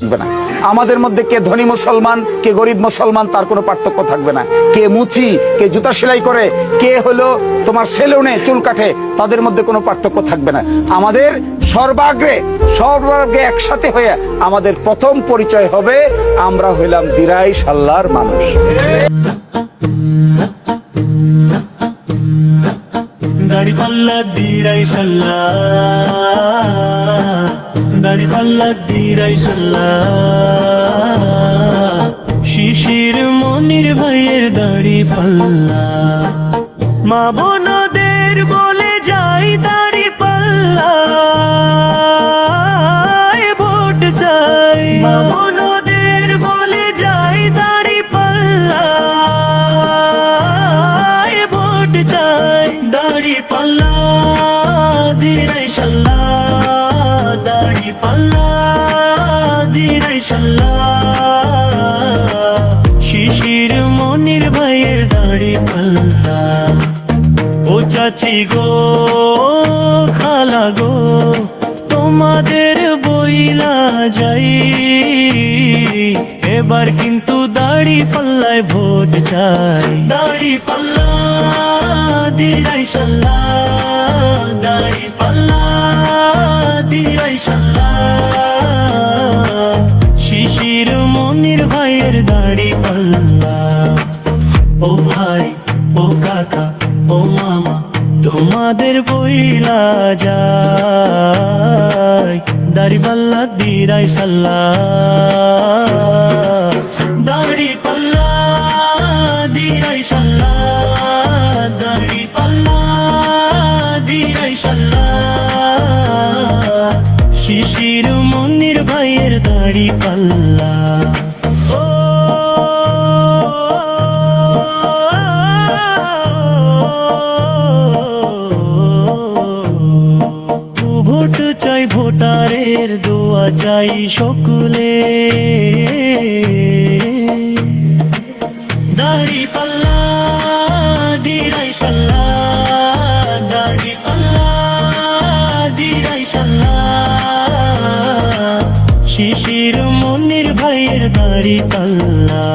থাকবে না। আমাদের মধ্যে কে ধনী মুসলমান, কে গরিব মুসলমান, তার কোনো পার্থক্য থাকবে না। কে মুচি, কে জুতা সেলাই করে, কে হলো তোমার সেলুনে চুল কাটে তাদের মধ্যে কোনো পার্থক্য থাকবে না। আমাদের সর্বাগ্রে সর্বাগ্রে একসাথে হয়ে আমাদের প্রথম পরিচয় হবে আমরা হইলাম দিরাই সাল্লার মানুষ। দাড়ি পাল্লা দিরাই সাল্লা, দাড়ি পাল্লা দিরাই সাল্লা। শিশির মনির ভাইয়ের দাড়ি পাল্লা। মা বোনদের বলে যাই দাড়ি পাল্লা। ভোট চাই। মা বোনদের বলে যাই দাড়ি পাল্লা। ভোট চাই, দাড়ি পাল্লা। দিরাই সাল্লা। দাড়ি পাল্লা দিরাই সাল্লা। শিশির মনির ভাইয়ের দাড়ি পাল্লা। ও চাচি গো, খালা গো, তোমাদের বইলা যাই। এবার কিন্তু দাড়ি পাল্লায় ভোট চাই। দাড়ি পাল্লা দিরাই সাল্লা, দাড়ি পাল্লা দিরাই সাল্লা। শিশির মনির ভাইয়ের দাড়ি পাল্লা। ও ভাই, ও কাকা, ও মামা, তোমাদের বইলা যায় দাড়ি পাল্লা দিরাই সাল্লা। শিশির মন্দির ভাইয়ের দাড়ি পাল্লা। ও, ভোট চাই ভোটারের, দোয়া চাই সকলে। দাড়ি পাল্লা, দিরাই সাল্লা। শিশির মনির ভাইয়ের দাড়ি পাল্লা।